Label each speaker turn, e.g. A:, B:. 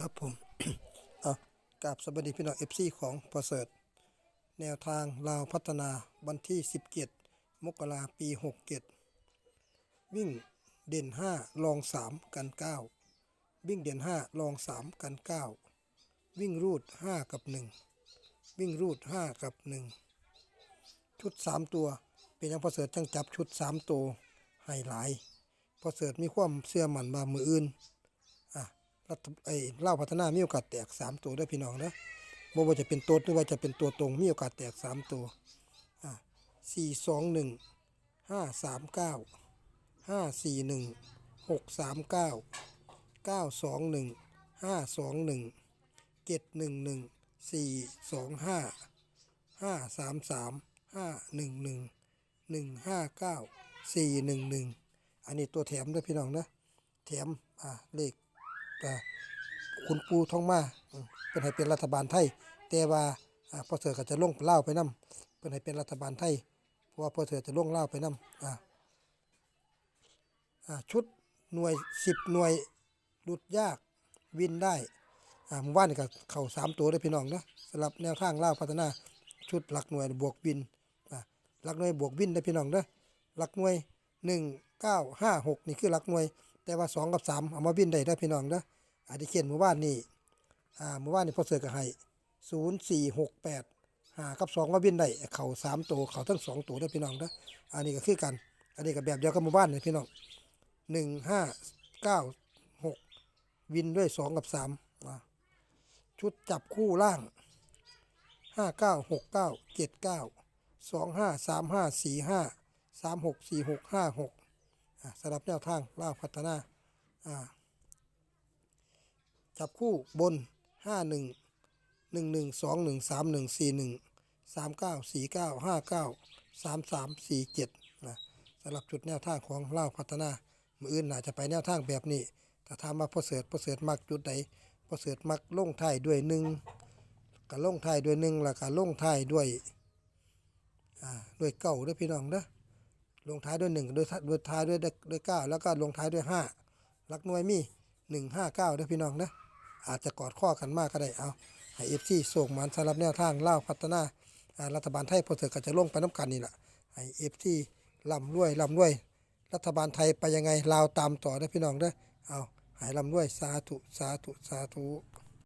A: ครับผมอะกราบสวัสดีพี่น้องเอฟซีของประเสริฐ แนวทางลาวพัฒนาวันที่ 17 มกราปี 67 วิ่งเด่น 5 ลอง 3 กัน 9 วิ่งเด่น 5 ลอง 3 กัน 9 วิ่งรูด 5 กับ 1 วิ่งรูด 5 กับ 1 ชุด 3 ตัว เป็นยังประเสริฐจังจับชุด 3 ตัวให้หลายประเสริฐมีความเชื่อมันว่ามืออื่น รัฐไอ้เล่าพัฒนามีโอกาสแตกสามตัวได้อพี่น้องนะบ่ว่าจะเป็นตัวหรือว่าจะเป็นตัวตรงมีโอกาสแตกสามตัวอะสี่สองหนึ่งห้าสามเก้าห้าสี่หนึ่งหกสามเก้าเก้าสองหนึ่งห้าสองหนึ่งเจ็ดหนึ่งหนึ่งสี่สองห้าห้าสามสามห้าหนึ่งหนึ่งหนึ่งห้าเก้าสี่หนึ่งหนึ่งอันนี้ตัวแถมด้วยพี่น้องนะแถมอ่าเลข อ่าคุณปูทองมาเป็นให้เป็นรัฐบาลไทย แต่ว่าพอเสือก็จะล่งเล่าไปนํเป็นให้เป็นรัฐบาลไทย เพราะว่าพอเสือจะล่งเล่าไปนำอ่าชุดหน่วยสิบหน่วยหลุดยากวินได้อ่าหมู่บ้านนี่ก็เข่าสามตัวได้พี่น้องนะสำหรับแนวทางเล่าพัฒนาชุดหลักหน่วยบวกวินอ่าหลักหน่วยบวกวินได้พี่น้องเด้อหลักหน่วยหนึ่งเก้าห้าหกนี่คือหลักหน่วย แต่ว่าสองกับสามเอามาบินได้ได้พี่น้องนะ อาทิเขียนเมื่อวานนี่อ่าเมื่อวานนี่พอเสือกให้ศูนย์สี่หกแปดหากับสองมาบินได้เข่าสามตัวเข่าทั้งสองตัวได้พี่น้องนะอันนี้ก็คือกัน อันนี้ก็แบบเดียวกับเมื่อวานนี่พี่น้องหนึ่งห้าเก้าหกวินด้วยสองกับสามชุดจับคู่ล่างห้าเก้าหกเก้าเจ็ดเก้าสองห้าสามห้าสี่ห้าสามหกสี่หกห้าหกอะสำหรับแนวทางล่าพัฒนาอ่า จับคู่บนห้าหนึ่งหนึ่งหนึ่งสองหนึ่งสามหนึ่งสี่หนึ่งสามเก้าสี่เก้าห้าเก้าสามสามสี่เจ็ดนะสำหรับจุดแนวทางของเล่าพัฒนา มืออื่นน่าจะไปแนวทางแบบนี้ ถ้าถามว่าพอเสิร์ตพอเสิร์ตมักจุดใดพอเสิร์ตมักลงท้ายด้วยหนึ่งกับลงท้ายด้วยหนึ่งแล้วก็ลงท้ายด้วยอ่าด้วยเก้าด้อพี่น้องเด้อลงท้ายด้วยหนึ่งโดยโดยท้ายด้วยด้วยเก้าแล้วก็ลงท้ายด้วยห้าหลักหน่วยมีหนึ่งห้าเก้าด้วยพี่น้องนะอ อาจจะกอดข้อกันมากก็ได้เอาให้เอฟซีส่งมันสำหรับแนวทางเล่าพัฒนารัฐบาลไทยพอเถอะก็จะลงไปน้ำกันนี่แหละให้เอฟซีลำรวยลำรวย รัฐบาลไทยไปยังไงลาวตามต่อได้พี่น้องเด้อเอาหายลำรวยสาธุสาธุสาธุ